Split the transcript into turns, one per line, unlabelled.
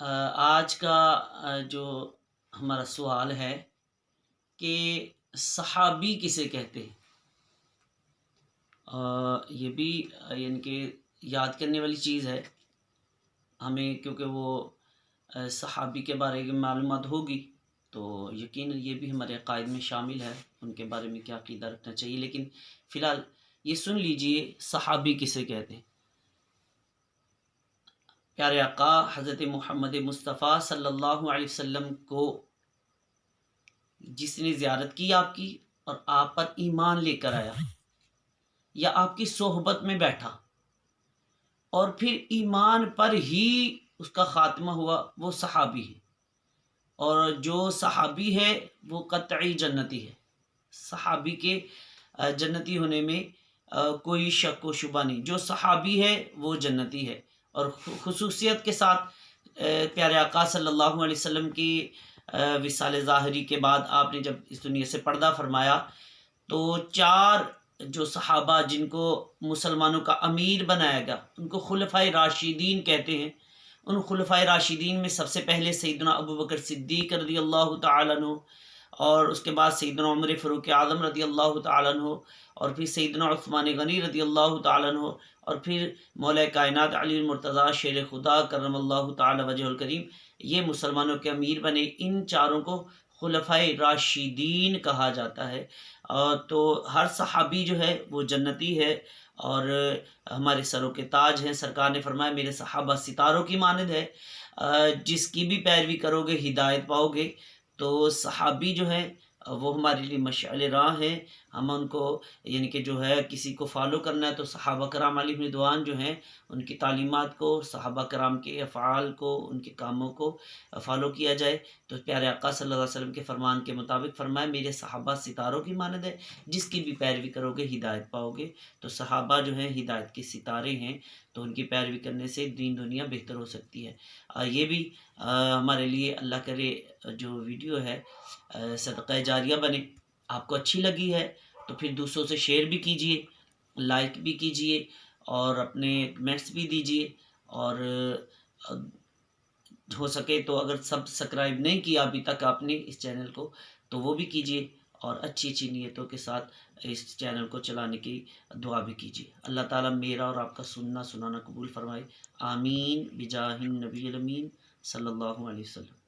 अ, आज का जो हमारा सवाल है कि सहाबी किसे कहते हैं? ये भी यानी कि याद करने वाली चीज़ है। हमें क्योंकि वो सहाबी के बारे में मालूम होगी तो यकीन ये भी हमारे अकायद में शामिल है। उनके बारे में क्या अकीदा रखना चाहिए? लेकिन फ़िलहाल ये सुन लीजिए सहाबी किसे कहते हैं? प्यारे आका, हज़रत मोहम्मद मुस्तफ़ा सल्लल्लाहु अलैहि वसल्लम को, जिसने ज़्यारत की आपकी और आप पर ईमान लेकर आया, या आपकी सोहबत में बैठा, और फिर ईमान पर ही उसका ख़ात्मा हुआ, वो सहाबी है। और जो सहाबी है, वो कतई जन्नती है। सहाबी के जन्नती होने में कोई शक व शुबा नहीं। जो सहाबी है, वो जन्नती है। और खसूसियत के साथ प्यारे आका सल्लल्लाहु अलैहि वसल्लम की विसाल ज़ाहरी के बाद आपने जब इस दुनिया से पर्दा फरमाया तो चार जो सहाबा जिनको मुसलमानों का अमीर बनाया गया, उनको खुलफ़ा राशिदीन कहते हैं। उन खुलफ़ा राशिदीन में सबसे पहले सईदना अबू बकर सिद्दीक रदी अल्लाह तु और उसके बाद सईदना उमर फ़रूक आदम रदी अल्लाह तन हो और फिर सईदना उस्मान गनी रदी अल्लाह तन हो और फिर मौल कायनत अली मुर्तज़ा शेर खुदा करम वजह करीम। ये मुसलमानों के अमीर बने, इन चारों को खुलफ़ाए राशिदीन कहा जाता है। तो हर सहाबी जो है, वो जन्नती है, और हमारे सरों के ताज हैं। सरकार ने फरमाया, मेरे सहाबा सितारों की मानद है। जिसकी भी पैरवी करोगे, हिदायत पाओगे तो सहाबी जो है वो हमारे लिए मशाल राह हैं। हम उनको, यानी कि जो है, किसी को फॉलो करना है तो सहाबा कराम दुआन जो हैं, उनकी तालीमत को, सहाबा कराम के अफ़ाल को, उनके कामों को फॉलो किया जाए। तो प्यारे आका सल्लल्लाहु अलैहि वसल्लम के फरमान के मुताबिक फरमाए, मेरे सहाबा सितारों की मानद है, जिसकी भी पैरवी करोगे, हिदायत पाओगे। तो सहाबा जो है, हिदायत के सितारे हैं तो उनकी पैरवी करने से दीन दुनिया बेहतर हो सकती है। ये भी हमारे लिए अल्लाह करे जो वीडियो है सदक़ जारिया बने। आपको अच्छी लगी है तो फिर दूसरों से शेयर भी कीजिए लाइक भी कीजिए और अपने कमेंट्स भी दीजिए और हो सके तो अगर सब्सक्राइब नहीं किया अभी तक आपने इस चैनल को तो वो भी कीजिए और अच्छी अच्छी नीयतों के साथ इस चैनल को चलाने की दुआ भी कीजिए। अल्लाह ताला मेरा और आपका सुनना सुनाना कबूल फरमाए। आमीन। बिजाहिन नबी अमीन। सल्लल्लाहु अलैहि वसल्लम।